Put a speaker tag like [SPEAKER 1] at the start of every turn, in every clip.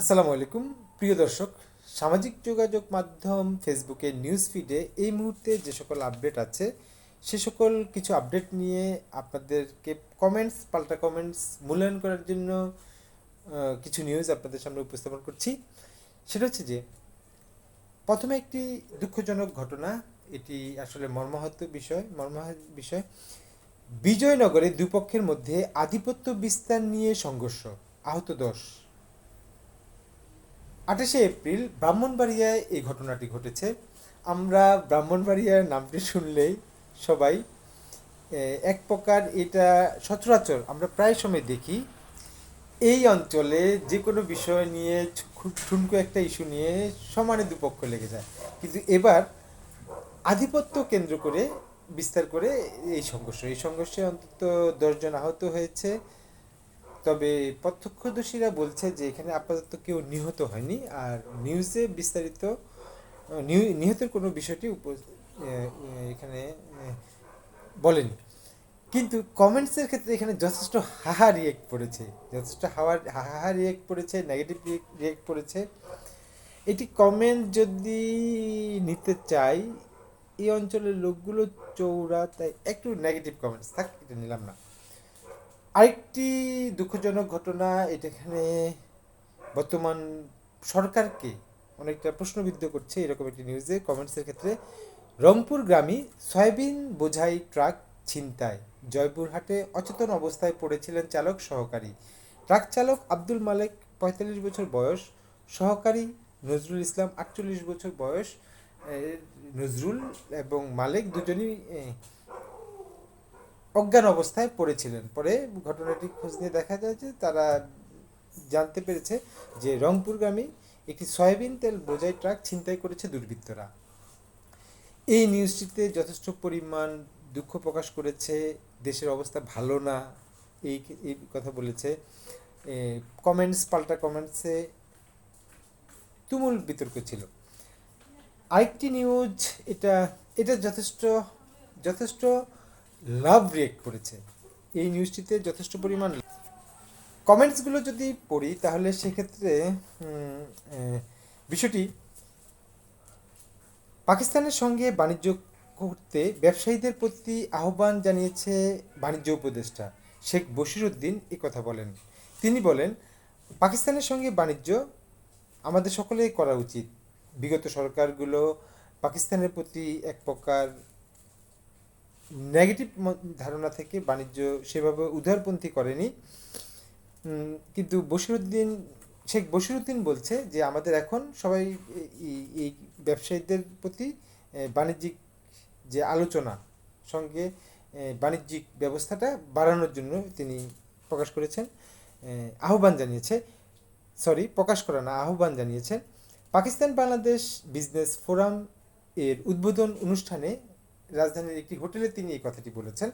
[SPEAKER 1] আসসালামু আলাইকুম। প্রিয় দর্শক, সামাজিক যোগাযোগ মাধ্যম ফেসবুকে নিউজ ফিডে এই মুহূর্তে যে সকল আপডেট আছে, সে সকল কিছু আপডেট নিয়ে আপনাদেরকে কমেন্টস পাল্টা কমেন্টস মূল্যায়ন করার জন্য কিছু নিউজ আপনাদের সামনে উপস্থাপন করছি। সেটা হচ্ছে যে, প্রথমে একটি দুঃখজনক ঘটনা, এটি আসলে মর্মাহত বিষয় মর্মাহত বিষয়। বিজয়নগরে দুপক্ষের মধ্যে আধিপত্য বিস্তার নিয়ে সংঘর্ষ, আহত দশ। আঠাশে এপ্রিল ব্রাহ্মণবাড়িয়ায় এই ঘটনাটি ঘটেছে। আমরা ব্রাহ্মণবাড়িয়ার নামটি শুনলেই সবাই এক প্রকার এটা সচরাচর আমরা প্রায় সময় দেখি। এই অঞ্চলে যে কোনো বিষয় নিয়ে ঠুনকো একটা ইস্যু নিয়ে সমানে দুপক্ষ লেগে যায়। কিন্তু এবার আধিপত্য কেন্দ্র করে, বিস্তার করে এই সংঘর্ষ। এই সংঘর্ষে অন্তত দশজন আহত হয়েছে। তবে প্রত্যক্ষদর্শীরা বলছে যে এখানে আপাতত কেউ নিহত হয়নি, আর নিউজে বিস্তারিত নিহতের কোনো বিষয়টি এখানে বলেনি। কিন্তু কমেন্টসের ক্ষেত্রে এখানে যথেষ্ট হাহা রিয়েক্ট পড়েছে, যথেষ্ট হাওয়া, হাহা রিয়েক্ট পড়েছে নেগেটিভ রিয়েক্ট পড়েছে। এটি কমেন্ট যদি নিতে চাই, এই অঞ্চলের লোকগুলো চৌড়া তাই একটু নেগেটিভ কমেন্টস থাক, এটা নিলাম না। আরেকটি দুঃখজনক ঘটনা, এটাখানে বর্তমান সরকারকে অনেকটা প্রশ্নবিদ্ধ করছে এরকম একটি নিউজে কমেন্টসের ক্ষেত্রে, রংপুর গ্রামে সয়াবিন বোঝাই ট্রাক ছিনতাই। জয়পুরহাটে অচেতন অবস্থায় পড়েছিলেন চালক সহকারী। ট্রাক চালক আব্দুল মালেক, পঁয়তাল্লিশ বছর বয়স। সহকারী নজরুল ইসলাম, আটচল্লিশ বছর বয়স। নজরুল এবং মালেক দুজনই অজ্ঞান অবস্থায় পড়েছিলেন। পরে ঘটনাটি খোঁজ নিয়ে দেখা যায় যে তারা জানতে পেরেছে যে রংপুরগামী একটি সয়াবিন তেল বোঝাই ট্রাক ছিনতাই করেছে দুর্বৃত্তরা। এই নিউজটিতে যথেষ্ট পরিমাণ দুঃখ প্রকাশ করেছে, দেশের অবস্থা ভালো না, এই এই কথা বলেছে। কমেন্টস পাল্টা কমেন্টসে তুমুল বিতর্ক ছিল। আরেকটি নিউজ, এটা এটা যথেষ্ট যথেষ্ট লাভ রিয়েক্ট করেছে। এই নিউজটিতে যথেষ্ট পরিমাণ কমেন্টসগুলো যদি পড়ি, তাহলে সেক্ষেত্রে বিষয়টি, পাকিস্তানের সঙ্গে বাণিজ্য করতে ব্যবসায়ীদের প্রতি আহ্বান জানিয়েছে বাণিজ্য উপদেষ্টা শেখ বশিরউদ্দিন এ কথা বলেন। তিনি বলেন, পাকিস্তানের সঙ্গে বাণিজ্য আমাদের সকলেই করা উচিত। বিগত সরকারগুলো পাকিস্তানের প্রতি এক প্রকার নেগেটিভ ধারণা থেকে বাণিজ্য সেভাবে উদারপন্থী করেনি। কিন্তু বশিরুদ্দিন, শেখ বসিরুদ্দিন বলছে যে আমাদের এখন সবাই এই ব্যবসায়ীদের প্রতি বাণিজ্যিক যে আলোচনা সঙ্গে বাণিজ্যিক ব্যবস্থাটা বাড়ানোর জন্য তিনি প্রকাশ করেছেন আহ্বান জানিয়েছে। সরি, প্রকাশ করা না, আহ্বান জানিয়েছেন। পাকিস্তান বাংলাদেশ বিজনেস ফোরাম এর উদ্বোধন অনুষ্ঠানে রাজধানীর একটি হোটেলে তিনি এই কথাটি বলেছেন।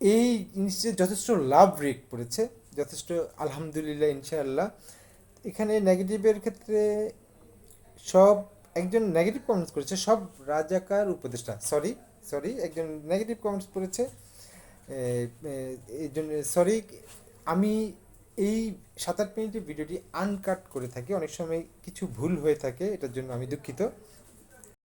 [SPEAKER 1] এই জিনিসটা যথেষ্ট লাভ রেট পড়েছে যথেষ্ট আলহামদুলিল্লাহ, ইনশাআল্লাহ। এখানে নেগেটিভের ক্ষেত্রে সব, একজন নেগেটিভ কমেন্টস করেছে, সব রাজাকার উপদেষ্টা সরি সরি একজন নেগেটিভ কমেন্টস করেছে এই জন্য সরি আমি এই সাত আট মিনিটের ভিডিওটি আনকাট করে থাকি, অনেক সময় কিছু ভুল হয়ে থাকে, এটার জন্য আমি দুঃখিত।